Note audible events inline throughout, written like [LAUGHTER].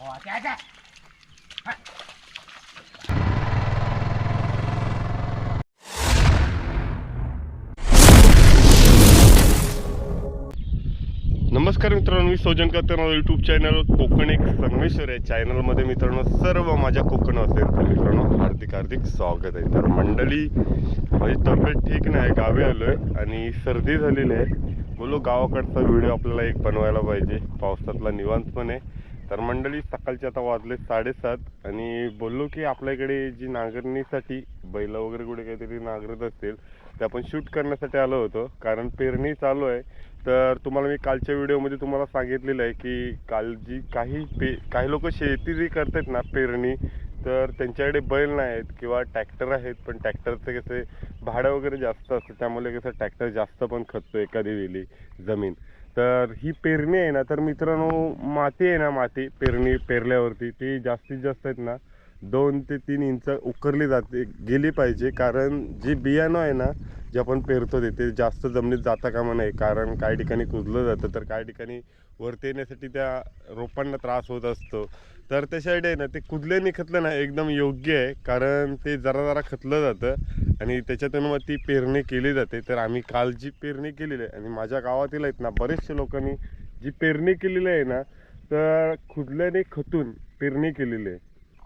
हो, नमस्कार मित्रांनो मी सोजन करताना यूट्यूब चॅनल कोकण एक संगमेश्वर आहे चॅनलमध्ये मित्रांनो सर्व माझ्या कोकण असेल तर मित्रांनो हार्दिक हार्दिक स्वागत आहे. तर मंडळी माझी तब्येत ठीक नाही गावी आलो आहे आणि सर्दी झालेली आहे. बोलो गावाकडचा व्हिडिओ आपल्याला एक बनवायला पाहिजे. पावसातला निवांत पण आहे. तर मंडळी सकाळचे आता वाजले साडेसात आणि बोललो की आपल्याकडे जी नांगरणीसाठी बैल वगैरे कुठे काहीतरी नांगरत असतील ते आपण शूट करण्यासाठी आलो होतो. कारण पेरणी चालू आहे. तर तुम्हाला मी कालच्या व्हिडिओमध्ये तुम्हाला सांगितलेलं आहे की काल जी काही पे काही लोक शेती जी करतात ना पेरणी तर त्यांच्याकडे बैल नाही आहेत किंवा ट्रॅक्टर आहेत पण ट्रॅक्टरचे कसे भाडं वगैरे जास्त असतं त्यामुळे कसं ट्रॅक्टर जास्त पण खचतो एखादी वेळी जमीन. तर ही पेरणी आहे ना तर मित्रांनो माती आहे ना माती पेरणी पेरल्यावरती ती जास्तीत जास्त आहेत ना दोन ते तीन इंच उकरली जाते गेली पाहिजे. कारण जे बियाणं आहे ना जे आपण पेरतो ते जास्त जमिनीत जाता कामा नये. कारण काही ठिकाणी कुजलं जातं तर काही ठिकाणी वरती येण्यासाठी त्या रोपांना त्रास होत असतो. तर त्याच्यासाठी आहे ना ते कुदल्याने खतलं ना एकदम योग्य आहे. कारण ते जरा जरा खतलं जातं आणि त्याच्यातून मग ती पेरणी केली जाते. तर आम्ही काल जी पेरणी केलेली आहे आणि माझ्या गावातील आहेत ना बरेचशे लोकांनी जी पेरणी केलेली आहे ना तर खुदल्याने खतून पेरणी केलेली आहे.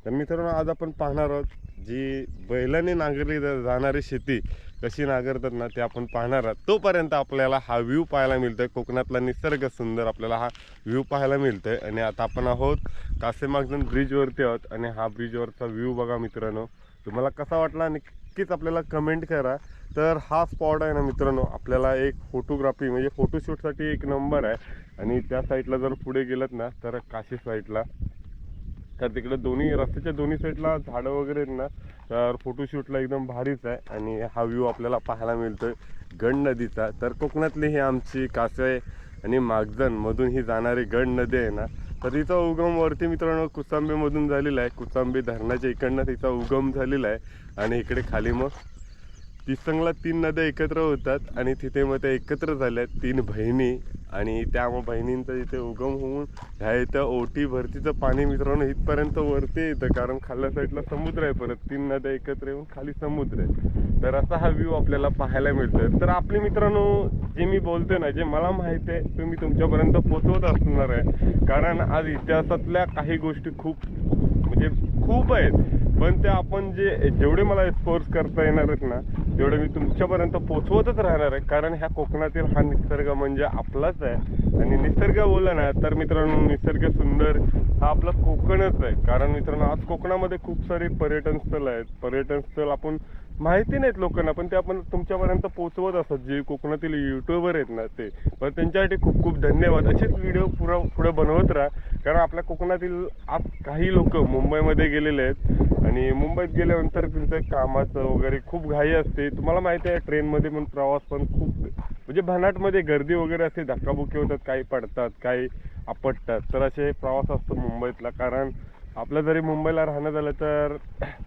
तर मित्रांनो आज आपण पाहणार आहोत जी बैलाने नांगरली जाणारी शेती कशी नागरतात ना ते आपण पाहणार आहोत. तोपर्यंत आपल्याला हा व्ह्यू पाहायला मिळतोय. कोकणातला निसर्ग सुंदर आपल्याला हा व्ह्यू पाहायला मिळतोय. आणि आता आपण आहोत कासेमागजन ब्रिजवरती आहोत. आणि हा ब्रिजवरचा व्ह्यू बघा मित्रांनो. तुम्हाला कसा वाटला नक्कीच आपल्याला कमेंट करा. तर हा स्पॉट आहे ना मित्रांनो आपल्याला एक फोटोग्राफी म्हणजे फोटोशूटसाठी एक नंबर आहे. आणि त्या साईडला जर पुढे गेलात ना तर काशी साईडला तर तिकडे दोन्ही रस्त्याच्या दोन्ही साईडला झाडं वगैरे आहेत ना तर फोटोशूटला एकदम भारीच आहे. आणि हा व्ह्यू आपल्याला पाहायला मिळतोय गड नदीचा. तर कोकणातली ही आमची कासय आणि मागजनमधून ही जाणारी गड नदी आहे ना तर तिचा उगम वरती मित्रांनो कुसांबेमधून झालेला आहे. कुसांबे धरणाच्या इकडनं तिचा उगम झालेला आहे. आणि इकडे खाली मग तिसंगला तीन नद्या एकत्र होतात आणि तिथे मग त्या एकत्र झाल्या तीन बहिणी. आणि त्या मग बहिणींचा इथे उगम होऊन ह्या इथं ओटी भरतीचं पाणी मित्रांनो इथपर्यंत वरती येतं कारण खाल्ल्या साईडला समुद्र आहे परत. तीन नद्या एकत्र येऊन खाली समुद्र आहे. तर असा हा व्ह्यू आपल्याला पाहायला मिळतोय. तर आपले मित्रांनो जे मी बोलतोय ना जे मला माहिती आहे ते मी तुमच्यापर्यंत पोचवत असणार आहे. कारण आज इतिहासातल्या काही गोष्टी खूप म्हणजे खूप आहेत. पण ते आपण जे जेवढे मला एक्सपोर्स करता येणार आहेत ना एवढं मी तुमच्यापर्यंत पोचवतच राहणार आहे. कारण ह्या कोकणातील हा निसर्ग म्हणजे आपलाच आहे. आणि निसर्ग बोलला ना तर मित्रांनो निसर्ग सुंदर हा आपला कोकणच आहे. कारण मित्रांनो आज कोकणामध्ये खूप सारे पर्यटन स्थळ आहेत. पर्यटन स्थळ आपण माहिती नाहीत लोकांना पण ते आपण तुमच्यापर्यंत पोचवत असतात. जे कोकणातील युट्यूबर आहेत ना ते. पण त्यांच्यासाठी खूप खूप धन्यवाद. असेच व्हिडिओ पुरा पुढे बनवत राहा. कारण आपल्या कोकणातील आज काही लोक मुंबईमध्ये गेलेले आहेत. आणि मुंबईत गेल्यानंतर त्यांचं कामाचं वगैरे खूप घाई असते. तुम्हाला माहिती आहे ट्रेनमध्ये पण प्रवास पण खूप म्हणजे भन्नाटमध्ये गर्दी वगैरे असते धक्काबुक्की होतात काही पडतात काही आपटतात तर असे प्रवास असतो मुंबईतला. कारण आपलं जरी मुंबईला राहणं झालं तर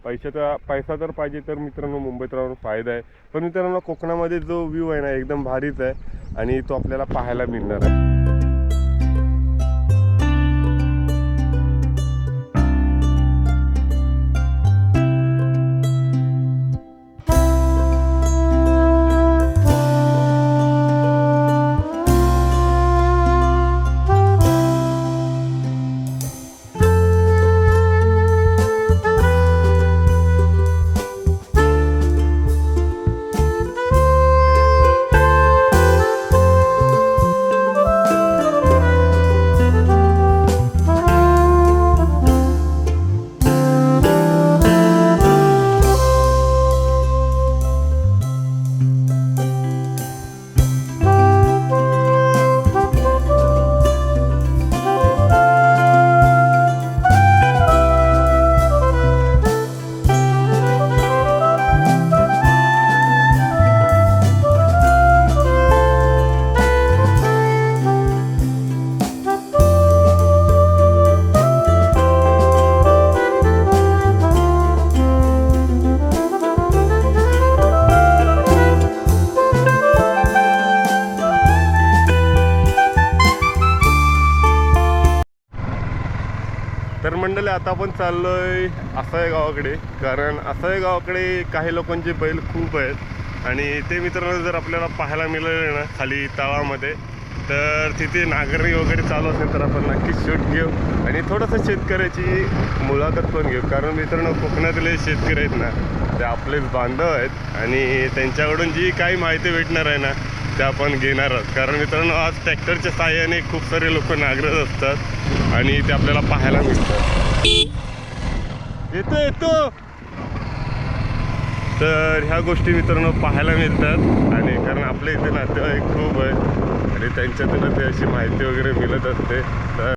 पैशाचा पैसा तर पाहिजे तर मित्रांनो मुंबईत राहून फायदा आहे. पण मित्रांनो कोकणामध्ये जो व्ह्यू आहे ना एकदम भारीच आहे आणि तो आपल्याला पाहायला मिळणार आहे. आता आपण चाललोय असाय गावाकडे. कारण असाय गावाकडे काही लोकांचे बैल खूप आहेत. आणि ते मित्रांनो जर आपल्याला पाहायला मिळाले ना खाली तळामध्ये तर तिथे नागरी वगैरे चालू असेल तर आपण नक्कीच शूट घेऊ. आणि थोडंसं शेतकऱ्याची मुलाखत पण घेऊ. कारण मित्रांनो कोकणातले शेतकरी आहेत ना ते आपलेच बांधव आहेत. आणि त्यांच्याकडून जी काही माहिती भेटणार आहे ना ते आपण घेणार आहोत. कारण मित्रांनो आज ट्रॅक्टरच्या साहाय्याने खूप सारे लोक नागरत असतात. आणि ते आपल्याला पाहायला मिळतात येतो येतो. तर ह्या गोष्टी मित्रांनो पाहायला मिळतात. आणि कारण आपल्या इथे नातेवाईक खूप आहेत. आणि त्यांच्यातूनच अशी माहिती वगैरे मिळत असते. तर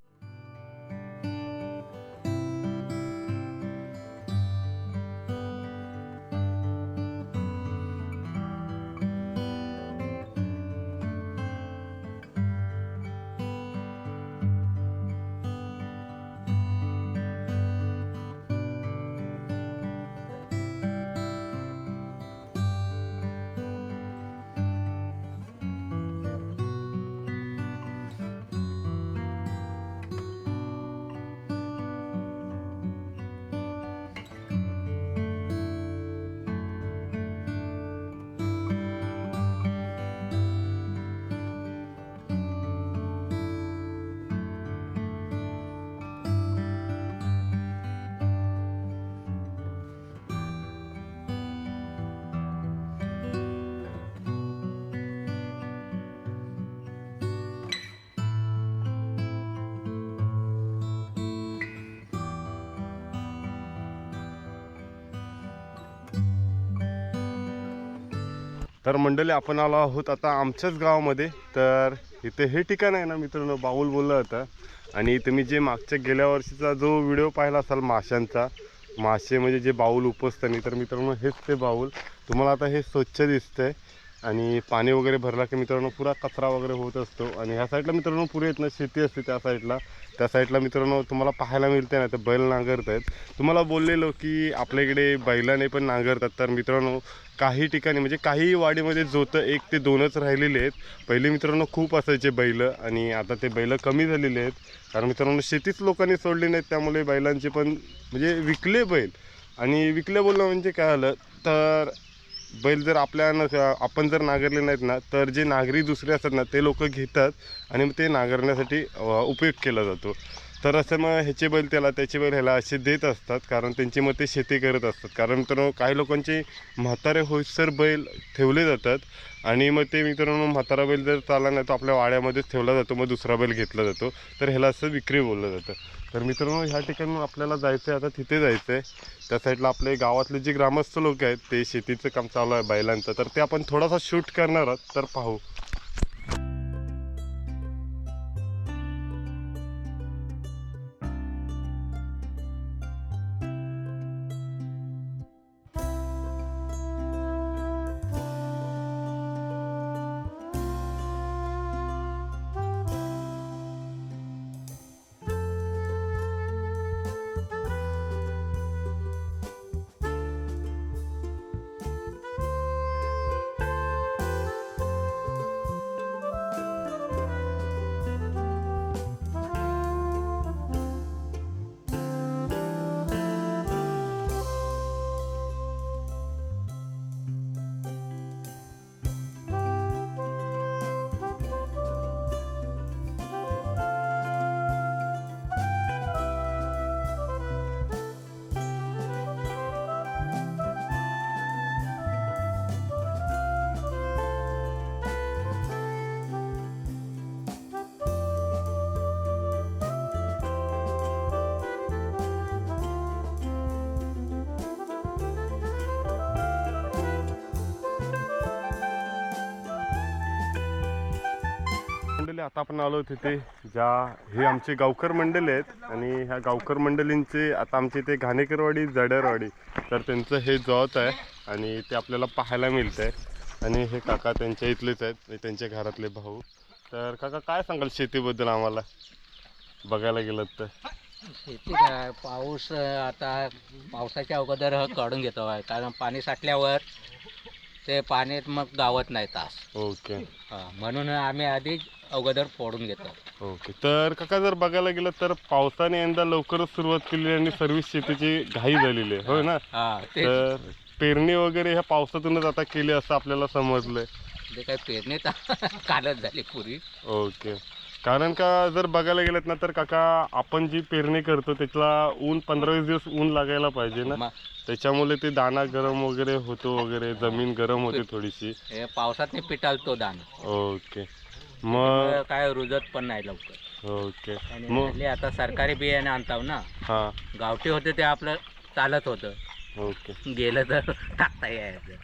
तर मंडळी आपण आलो आहोत आता आमच्याच गावामध्ये. तर इथे हे ठिकाण आहे ना मित्रांनो बाऊल बोललं होतं आणि तुम्ही जे मागच्या गेल्या वर्षीचा जो व्हिडिओ पाहिला असाल माशांचा मासे म्हणजे जे बाऊल उपसताना तर मित्रांनो हेच ते बाऊल. तुम्हाला आता हे स्वच्छ दिसतंय. आणि पाणी वगैरे भरला की मित्रांनो पुरा कचरा वगैरे होत असतो. आणि ह्या साईडला मित्रांनो पुरे येत नाही शेती असते त्या साईडला त्या साईडला मित्रांनो तुम्हाला पाहायला मिळते ना तर बैल नांगरत आहेत तुम्हाला बोललेलो की आपल्या इकडे बैलाने पण नांगरतात. तर मित्रांनो काही ठिकाणी म्हणजे काही वाडीमध्ये जोतं एक ते दोनच राहिलेले आहेत. पहिले मित्रांनो खूप असायचे बैल आणि आता ते बैल कमी झालेले आहेत. कारण मित्रांनो शेतीच लोकांनी सोडली नाहीत त्यामुळे बैलांचे पण म्हणजे विकले बैल. आणि विकले बोललं म्हणजे काय आलं तर बैल जर आपल्या आपण जर नांगरले नाहीत ना तर जे नागरी दुसरे असतात ना ते लोक घेतात आणि मग ते नांगरण्यासाठी उपयोग केला जातो. तर असं मग ह्याचे बैल त्याला त्याचे बैल ह्याला असे देत असतात कारण त्यांची मग ते शेती करत असतात. कारण मित्रांनो काही लोकांचे म्हातारे होईसर बैल ठेवले जातात आणि मग ते मित्रांनो म्हातारा बैल जर चालला नाही तो आपल्या वाड्यामध्येच ठेवला जातो मग दुसरा बैल घेतला जातो. तर ह्याला असं विक्री बोललं जातं. तर मित्रांनो ह्या ठिकाणी आपल्याला जायचं आहे आता तिथे जायचं आहे त्या साईडला आपले गावातले जे ग्रामस्थ लोक आहेत ते शेतीचं काम चालू आहे बैलांचं. तर ते आपण थोडासा शूट करणार आहोत तर पाहू. मंडळी आता आपण आलो तिथे ज्या हे आमचे गावकर मंडळी आहेत आणि ह्या गावकर मंडळींचे आता आमचे इथे घाणेकरवाडी जडरवाडी तर त्यांचं हे जॉत आहे आणि ते आपल्याला पाहायला मिळतं आहे आणि हे काका त्यांच्या इथलेच आहेत त्यांच्या घरातले भाऊ. तर काका काय सांगाल शेतीबद्दल आम्हाला? बघायला गेलं तर. शेती काय पाऊस आता पावसाच्या अगोदर काढून घेतो आहे कारण पाणी साठल्यावर ते पाण्यात मग गावत नाही तास. ओके. हा, म्हणून आम्ही आधीच अगोदर फोडून घेतो. ओके. तर काका जर बघायला गेलं तर पावसाने यंदा लवकरच सुरुवात केली आणि सर्विस शेतीची घाई झालेली आहे. होय ना? हा ते तर पेरणी वगैरे ह्या पावसातूनच आता केली असं आपल्याला समजलंय. काय पेरणी तर [LAUGHS] कालच झाली पुरी. ओके. कारण का जर बघायला गेलं ना तर काका आपण जी पेरणी करतो त्याला ऊन पंधरा वीस दिवस ऊन लागायला पाहिजे ना. त्याच्यामुळे ते दाना गरम वगैरे होतो वगैरे जमीन गरम होते थोडीशी. पावसात पिटालतो दान ओके. मग काय रुजत पण नाही लवकर. ओके. मग आता सरकारी बियाणे आणताव ना. हां. गावठी होते ते आपलं चालत होतं. ओके. गेलं तर [LAUGHS] टाकता यायचं.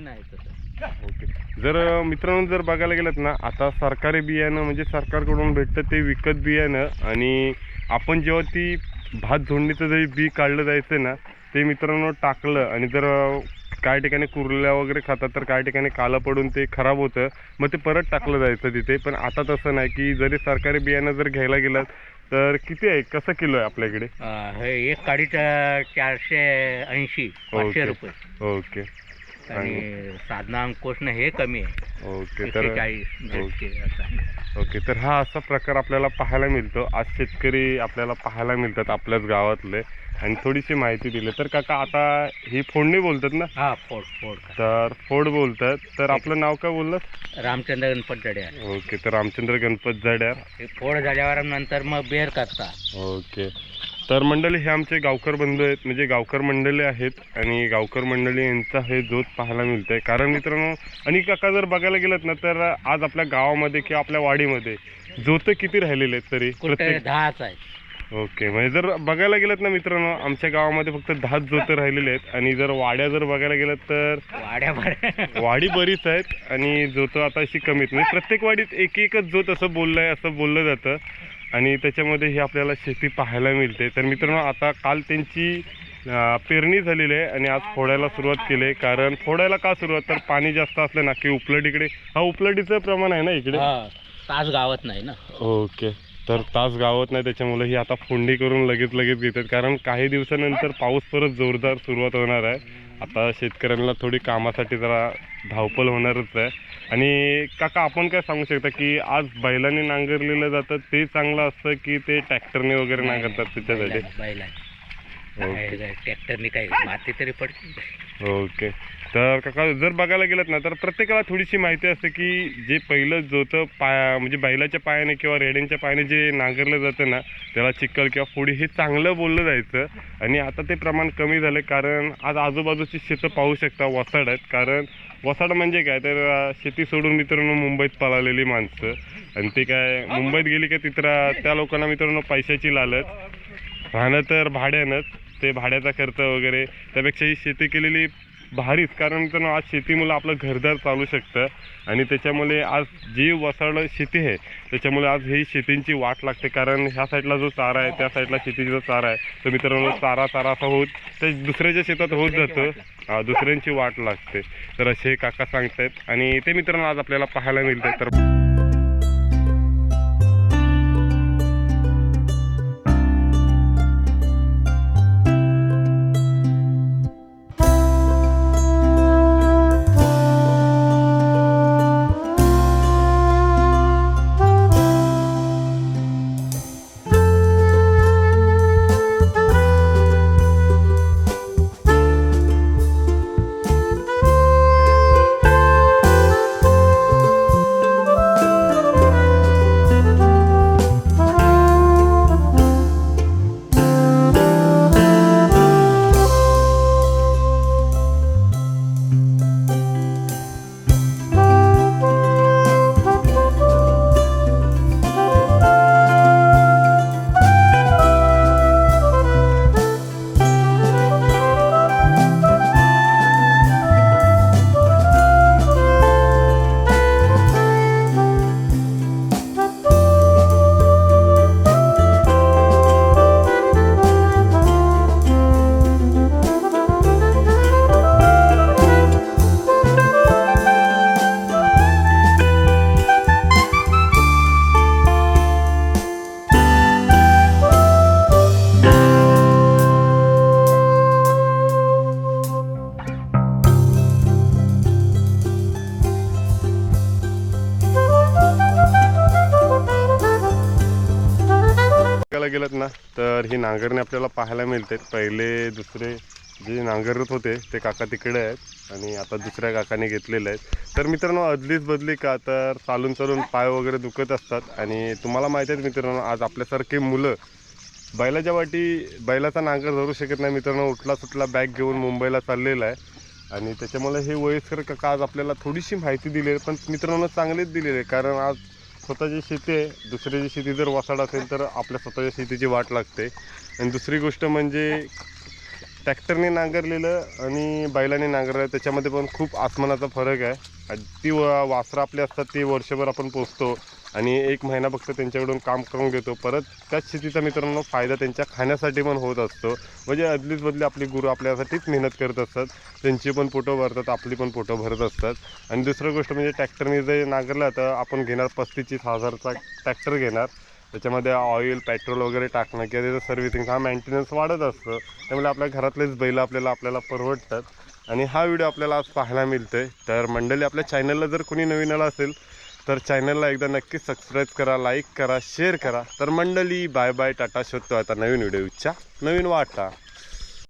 नाही तसं. ओके. जर मित्रांनो जर बघायला गेलं ना आता सरकारी बियाणं म्हणजे सरकारकडून भेटतं ते विकत बियाणं आणि आपण जेव्हा ती भात झोडणीचं जरी बी काढलं जायचं ना ते मित्रांनो टाकलं आणि जर काही ठिकाणी कुरल्या वगैरे खातात तर काही ठिकाणी कालं पडून ते खराब होतं मग ते परत टाकलं जायचं तिथे. पण आता तसं नाही की जरी सरकारी बियाणं जर घ्यायला गेलं तर किती आहे? कसं किलो आहे आपल्याकडे? हे एक काडीचं चारशे ऐंशी पाचशे. रुपये. ओके. आणि साधना अंकुशनं हे कमी आहे. ओके तर एकशे चाळीस असं आहे. ओके तर हा असा प्रकार आपल्याला पाहायला मिळतो. आज शेतकरी आपल्याला पाहायला मिळतात आपल्याच गावातले. आणि थोडीशी माहिती दिली. तर काका आता ही फोडणी बोलतात ना? हा फोड फोड का. तर फोड बोलतात. तर आपलं नाव काय बोललं रामचंद्र गणपत जडे आहे. ओके तर रामचंद्र गणपत जड्यार. हे फोड झाल्यावर नंतर मग बेर करता ओके. तर मंडळी हे आमचे गावकर बंधू आहेत. म्हणजे गावकर मंडळी आहेत आणि गावकर मंडळी यांचा हे जोत पाहायला मिळतंय. कारण मित्रांनो आणि काका जर बघायला गेलं ना तर आज आपल्या गावामध्ये किंवा आपल्या वाडीमध्ये जोत किती राहिलेले आहेत तरी? कुठे दहाच आहे ओके म्हणजे जर बघायला गेलं ना मित्रांनो आमच्या गावामध्ये फक्त दहाच जोतं राहिलेले आहेत. आणि जर वाड्या जर बघायला गेलं तर वाड्या वाडी बरीच आहेत आणि जोतं आता अशी कमी आहेत म्हणजे प्रत्येक वाडीत एक एकच जोत असं बोललं आहे असं बोललं जातं. आणि त्याच्यामध्ये ही आपल्याला शेती पाहायला मिळते. तर मित्रांनो आता काल त्यांची पेरणी झालेली आहे आणि आज फोडायला सुरुवात केली आहे. कारण फोडायला का सुरुवात? तर पाणी जास्त असलं ना की उपलटीकडे हा उपलटीचं प्रमाण आहे ना इकडे? हा तास गावत नाही ना. ओके. तर तास गावत नाही त्याच्यामुळे ही आता फोडणी करून लगेच लगेच घेतात. कारण काही दिवसानंतर पाऊस परत जोरदार सुरुवात होणार आहे. आता शेतकऱ्यांना थोडी कामासाठी जरा धावपळ होणारच आहे. आणि काका आपण काय सांगू शकता की आज बैलांनी नांगरलेलं जातं ते चांगलं असतं की ते ट्रॅक्टरने वगैरे नांगरतात त्याच्यासाठी? बैला ट्रॅक्टरने काही माती तरी पडते. ओके तर काका जर बघायला गेलात ना तर प्रत्येकाला थोडीशी माहिती असते की जे पहिलं जोतं पाया म्हणजे बैलाच्या पायाने किंवा रेड्यांच्या पायाने जे नांगरलं जातं ना त्याला चिक्कल किंवा फोडी हे चांगलं बोललं जायचं. आणि आता ते प्रमाण कमी झालं कारण आज आजूबाजूची शेतं पाहू शकता वसाड आहेत. कारण वसाड म्हणजे काय? तर शेती सोडून मित्रांनो मुंबईत पळालेली माणसं. आणि ते काय मुंबईत गेली का तिथं त्या लोकांना मित्रांनो पैशाची लालच. राहणं तर भाड्यानंच. ते भाड्याचा खर्च वगैरे त्यापेक्षा ही शेती केलेली भारीच. कारण तर आज शेतीमुळे आपलं घरदार चालू शकतं आणि त्याच्यामुळे आज जी वसाड शेती आहे त्याच्यामुळे आज ही शेतींची वाट लागते. कारण ह्या साईडला जो चारा आहे त्या साईडला शेतीचा जो चारा आहे. तर मित्रांनो चारा चारा असा होत ते दुसऱ्याच्या शेतात होत जातं. दुसऱ्यांची वाट लागते. तर असे काका सांगतायत. आणि ते मित्रांनो आज आपल्याला पाहायला मिळतं तर ही नांगरणे आपल्याला पाहायला मिळते पहिले दुसरे जे नांगरत होते ते काका तिकडे आहेत आणि आता दुसऱ्या काकाने घेतलेले आहेत. तर मित्रांनो अदलीच बदली का? तर चालून चालून पाय वगैरे दुखत असतात आणि तुम्हाला माहिती आहे मित्रांनो आज आपल्यासारखे मुलं बैलाच्या वाटी बैलाचा नांगर धरू शकत नाही. मित्रांनो उठला सुटला बॅग घेऊन मुंबईला चाललेला आहे आणि त्याच्यामुळे हे वयस्कर काका आज आपल्याला थोडीशी माहिती दिली आहे पण मित्रांनो चांगलीच दिलेली आहे. कारण आज स्वतःची शेती आहे दुसऱ्याची शेती जर वसाड असेल तर आपल्या स्वतःच्या शेतीची वाट लागते. आणि दुसरी गोष्ट म्हणजे ट्रॅक्टरने नांगरलेलं आणि बैलाने नांगरलं त्याच्यामध्ये पण खूप आसमानाचा फरक आहे. आणि ती वासरं आपली असतात ती वर्षभर आपण पोचतो आणि एक महिना फक्त त्यांच्याकडून काम करून घेतो. परत त्याच शेतीचा मित्रांनो फायदा त्यांच्या खाण्यासाठी पण होत असतो. म्हणजे अदलीच बदली आपली गुरु आपल्यासाठीच मेहनत करत असतात. त्यांची पण पोटं भरतात आपली पण पोटं भरत असतात. आणि दुसरं गोष्ट म्हणजे ट्रॅक्टरने जर नांगरलं तर आपण घेणार पस्तीस तीस हजारचा ट्रॅक्टर घेणार. त्याच्यामध्ये ऑइल पेट्रोल वगैरे टाकणं किंवा त्याचं सर्व्हिसिंग हा मेंटेनन्स वाढत असतं. त्यामुळे आपल्या घरातलेच बैल आपल्याला आपल्याला परवडतात. आणि हा व्हिडिओ आपल्याला आज पाहायला मिळतोय. तर मंडळी आपल्या चॅनलला जर कोणी नवीन आला असेल तर चॅनलला एकदा नक्की सबस्क्राईब करा लाईक करा शेअर करा. तर मंडळी बाय बाय टाटा शोधतो आता नवीन व्हिडिओच्या नवीन वाटा.